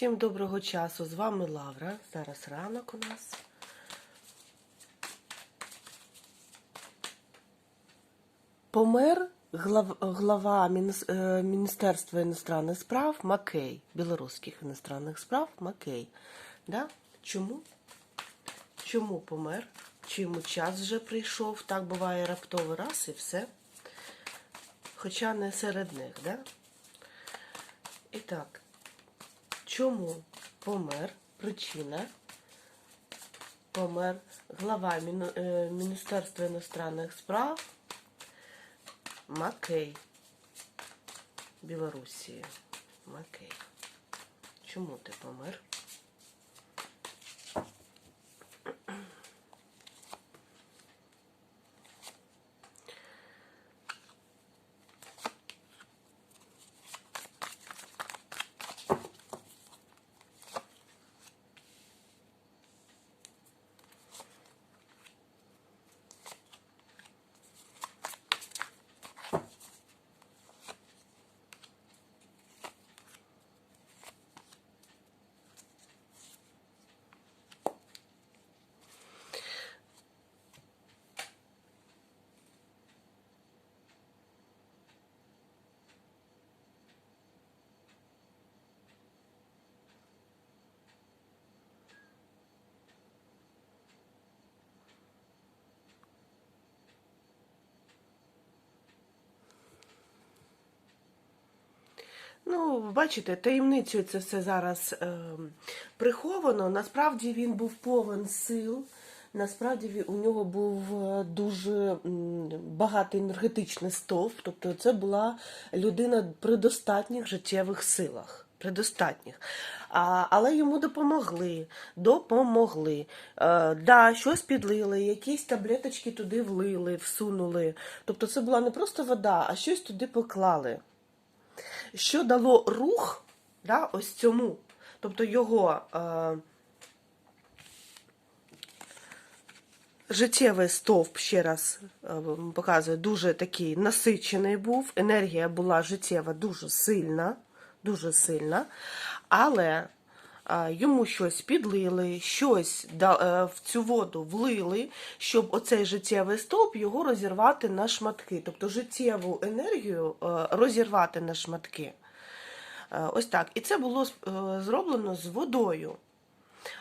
Всім доброго часу. З вами Лавра. Зараз ранок у нас. Помер глав- глава е, Міністерства іностранних справ Макей, білоруських іностранних справ Макей. Да? Чому? Чому помер? Чи йому час вже прийшов? Так буває раптовий раз і все. Хоча не серед них, да? І так, чому помер? Причина. Помер глава е, Міністерства іностранних справ Макей. Білорусі. Макей. Чому ти помер? Ну, бачите, таємницею це все зараз е, приховано. Насправді він був повен сил. Насправді у нього був е, дуже багатий енергетичний стовп. Тобто це була людина при достатніх життєвих силах. При. А, але йому допомогли. Допомогли. Е, да, щось підлили, якісь таблеточки туди влили, всунули. Тобто це була не просто вода, а щось туди поклали що дало рух да, ось цьому. Тобто його е, життєвий стовп, ще раз е, показую, дуже такий насичений був. Енергія була життєва дуже сильна, дуже сильна, але йому щось підлили, щось е, в цю воду влили, щоб оцей життєвий стовп його розірвати на шматки. Тобто життєву енергію е, розірвати на шматки. Е, Ось так. І це було зроблено з водою.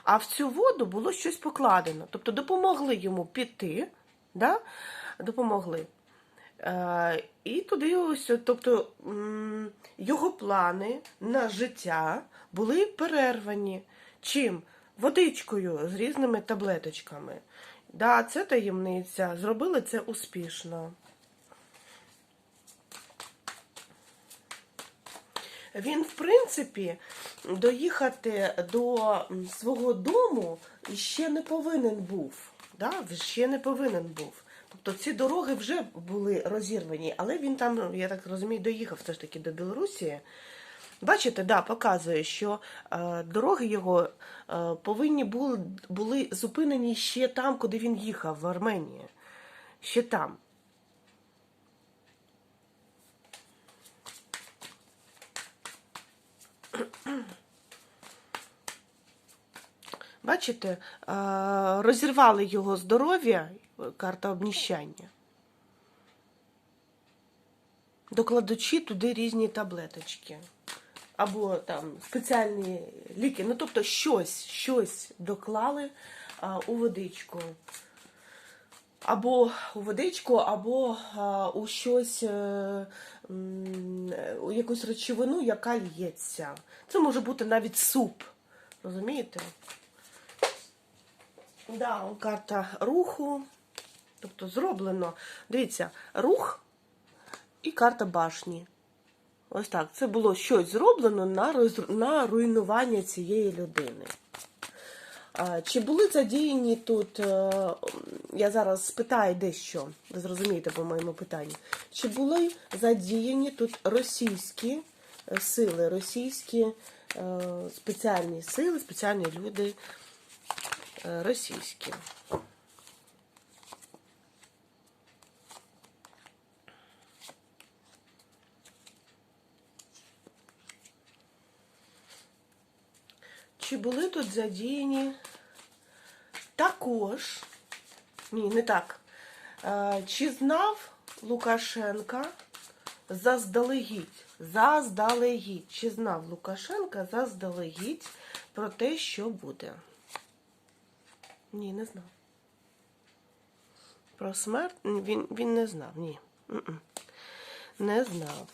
А в цю воду було щось покладено. Тобто допомогли йому піти, да? допомогли. Е, і туди ось, тобто його плани на життя були перервані. Чим? Водичкою з різними таблеточками. Да, це таємниця. Зробили це успішно. Він, в принципі, доїхати до свого дому ще не повинен був. Да? Ще не повинен був. Тобто ці дороги вже були розірвані, але він там, я так розумію, доїхав все ж таки до Білорусі. Бачите, да, показує, що е, дороги його е, повинні були, були зупинені ще там, куди він їхав, в Арменії. Ще там. Бачите, е, розірвали його здоров'я, карта обніщання, докладучи туди різні таблеточки. Або там спеціальні ліки. Ну, тобто щось, щось доклали а, у водичку. Або у водичку, або а, у щось, м, е, у якусь речовину, яка лється. Це може бути навіть суп. Розумієте? Да, карта руху. Тобто зроблено. Дивіться, рух і карта башні. Ось так. Це було щось зроблено на, на руйнування цієї людини. Чи були задіяні тут, е, я зараз спитаю дещо, ви зрозумієте по моєму питанню. Чи були задіяні тут російські е, сили, російські е, спеціальні сили, спеціальні люди російські? Чи були тут задіяні також, ні, не так. Е, Чи знав Лукашенка заздалегідь, заздалегідь, чи знав Лукашенка заздалегідь про те, що буде? Ні, не знав. Про смерть він, він не знав, ні. Не знав.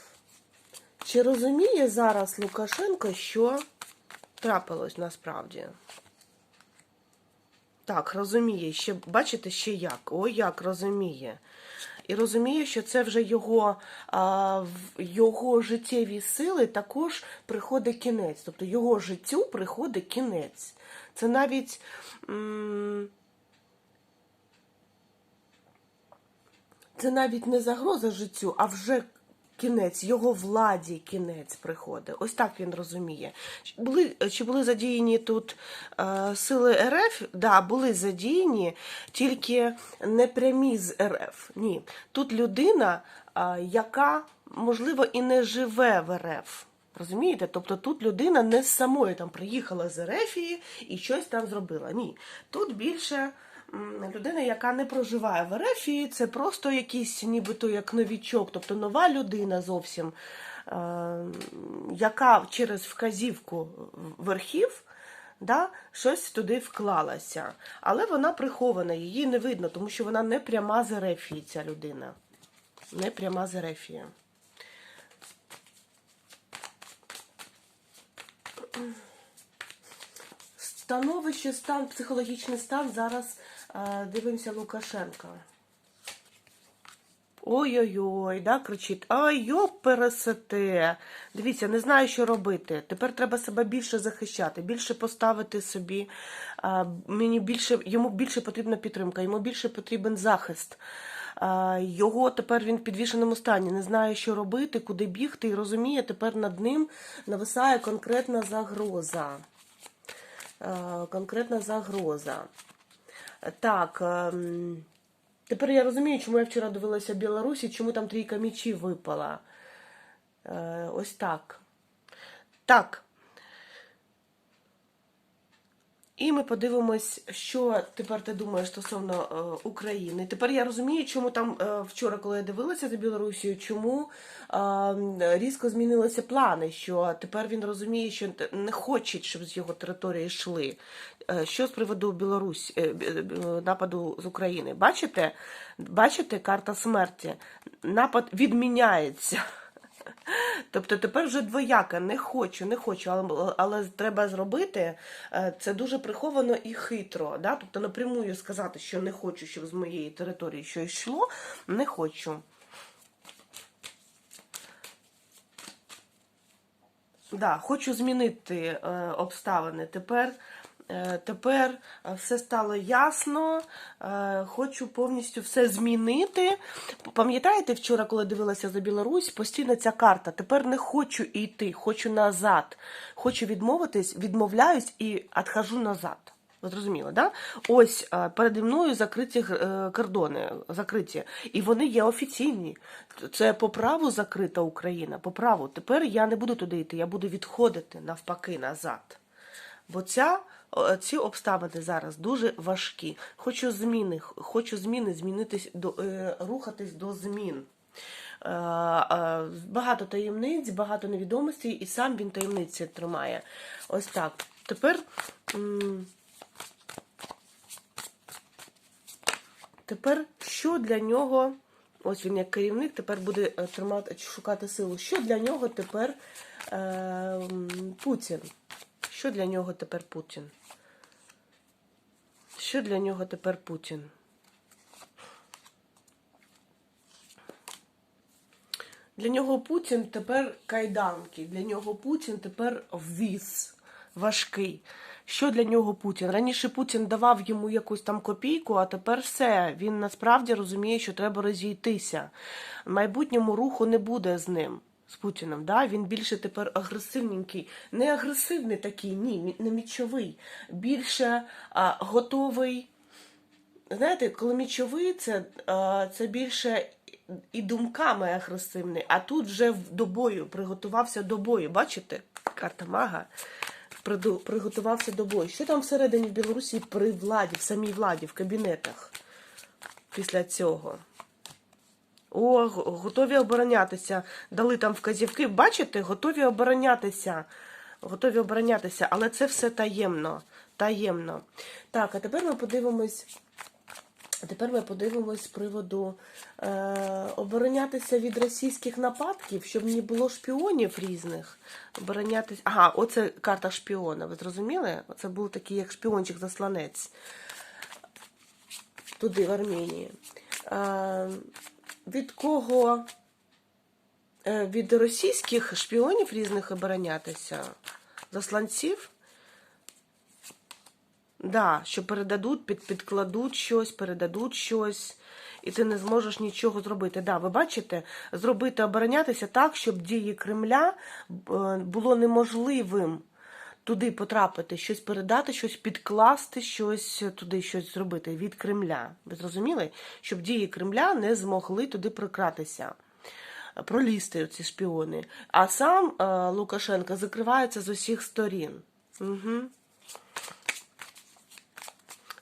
Чи розуміє зараз Лукашенко, що трапилось насправді? Так, розуміє. Ще, бачите, ще як? О, як розуміє. І розуміє, що це вже його, а, його життєві сили також приходить кінець. Тобто його життю приходить кінець. Це навіть. М- це навіть не загроза життю, а вже кінець, його владі кінець приходить. Ось так він розуміє. Чи були, чи були задіяні тут е, сили РФ? Да, були задіяні, тільки не прямі з РФ. Ні. Тут людина, е, яка, можливо, і не живе в РФ. Розумієте? Тобто тут людина не з самої там приїхала з Ерефії і щось там зробила. Ні. Тут більше людина, яка не проживає в Ерефії, це просто якийсь нібито як новічок, тобто нова людина зовсім, е, яка через вказівку верхів да, щось туди вклалася. Але вона прихована, її не видно, тому що вона не пряма з Ерефії, ця людина. Не пряма з Ерефії. Становище, стан, психологічний стан зараз дивимося Лукашенка. Ой-ой-ой, да, кричить. Ай, йоп, пересете. Дивіться, не знаю, що робити. Тепер треба себе більше захищати, більше поставити собі. А, мені більше, йому більше потрібна підтримка, йому більше потрібен захист. А, його тепер він в підвішеному стані, не знає, що робити, куди бігти, і розуміє, тепер над ним нависає конкретна загроза. Е, конкретна загроза. Так, ем, тепер я розумію, чому я вчора дивилася Білорусі, чому там трійка мічів випала. Е, Ось так. Так. І ми подивимось, що тепер ти думаєш стосовно е, України. Тепер я розумію, чому там е, вчора, коли я дивилася за Білорусію, чому е, різко змінилися плани. Що тепер він розуміє, що не хоче, щоб з його території йшли. Е, що з приводу Білорусь, е, нападу з України? Бачите? Бачите, карта смерті. Напад відміняється. Тобто тепер вже двояка, не хочу, не хочу, але, але треба зробити е, це дуже приховано і хитро. Да? Тобто напрямую сказати, що не хочу, щоб з моєї території щось йшло, не хочу. Да, хочу змінити е, обставини. Тепер, тепер е, все стало ясно. Е, хочу повністю все змінити. Пам'ятаєте, вчора, коли дивилася за Білорусь, постійно ця карта. Тепер не хочу йти, хочу назад. Хочу відмовитись, відмовляюсь і відхожу назад. Ви зрозуміли, да? Ось е, переді мною закриті е, кордони, закриті. І вони є офіційні. Це по праву закрита Україна, по праву. Тепер я не буду туди йти, я буду відходити навпаки назад. Бо ця, ці обставини зараз дуже важкі. Хочу зміни, хочу зміни, змінитись до е, рухатись до змін. Е, е, багато таємниць, багато невідомостей, і сам він таємниці тримає. Ось так. Тепер. Тепер що для нього, ось він як керівник, тепер буде тримати, шукати силу. Що для нього тепер е, Путін? Що для нього тепер Путін? Що для нього тепер Путін? Для нього Путін тепер кайданки, для нього Путін тепер віз важкий. Що для нього Путін? Раніше Путін давав йому якусь там копійку, а тепер все. Він насправді розуміє, що треба розійтися. В майбутньому руху не буде з ним. З Путіним, да? він більше тепер агресивненький, не агресивний такий, ні, не мічовий, більше а, готовий знаєте, коли мічовий, це, е, це більше і думками агресивний, а тут вже до бою, приготувався до бою. Бачите? Карта мага. приготувався до бою. Що там всередині в Білорусі при владі, в самій владі, в кабінетах після цього? О, готові оборонятися. Дали там вказівки. Бачите, готові оборонятися. Готові оборонятися, але це все таємно. Таємно. Так, а тепер ми подивимось. А тепер ми подивимось з приводу е, оборонятися від російських нападків, щоб не було шпіонів різних. Оборонятися. Ага, оце карта шпіона. Ви зрозуміли? Оце був такий як шпіончик-засланець. Туди, в Арменії. Е, від кого? Е, від російських шпіонів різних оборонятися? Засланців? Да, що передадуть, під, підкладуть щось, передадуть щось, і ти не зможеш нічого зробити. Да, ви бачите, зробити, оборонятися так, щоб дії Кремля е, було неможливим туди потрапити, щось передати, щось підкласти, щось туди щось зробити від Кремля. Ви зрозуміли? Щоб дії Кремля не змогли туди прократися. Пролізти ці шпіони. А сам е, Лукашенко закривається з усіх сторін. Угу.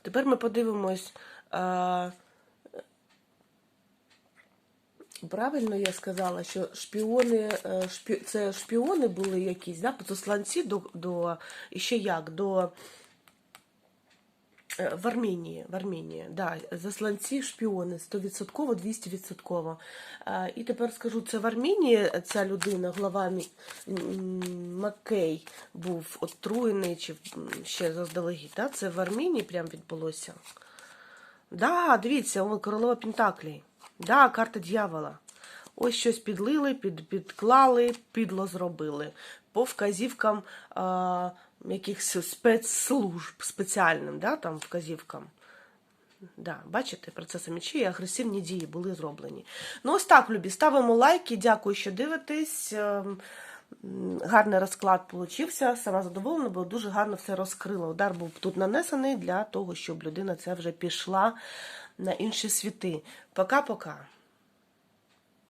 Тепер ми подивимось. А, правильно я сказала, що шпіони, е, шпі, це шпіони були якісь, да, посланці до, до ще як, до е, в Арменії, в Арменії, да, засланці шпіони 100%, 200%. Е, І тепер скажу, це в Арменії ця людина, глава Маккей, був отруєний чи ще заздалегідь. Да? Це в Арменії прям відбулося. Да, дивіться, он королева Пентаклі. Да, карта дьявола. Ось щось підлили, під, підклали, підло зробили. По вказівкам а, якихось спецслужб спеціальним, да, там вказівкам. Да, бачите, процеси мечі і агресивні дії були зроблені. Ну, ось так, любі, ставимо лайки, дякую, що дивитесь. Ем, Гарний розклад получився, сама задоволена, бо дуже гарно все розкрила. Удар був тут нанесений для того, щоб людина це вже пішла на інші світи. Пока-пока.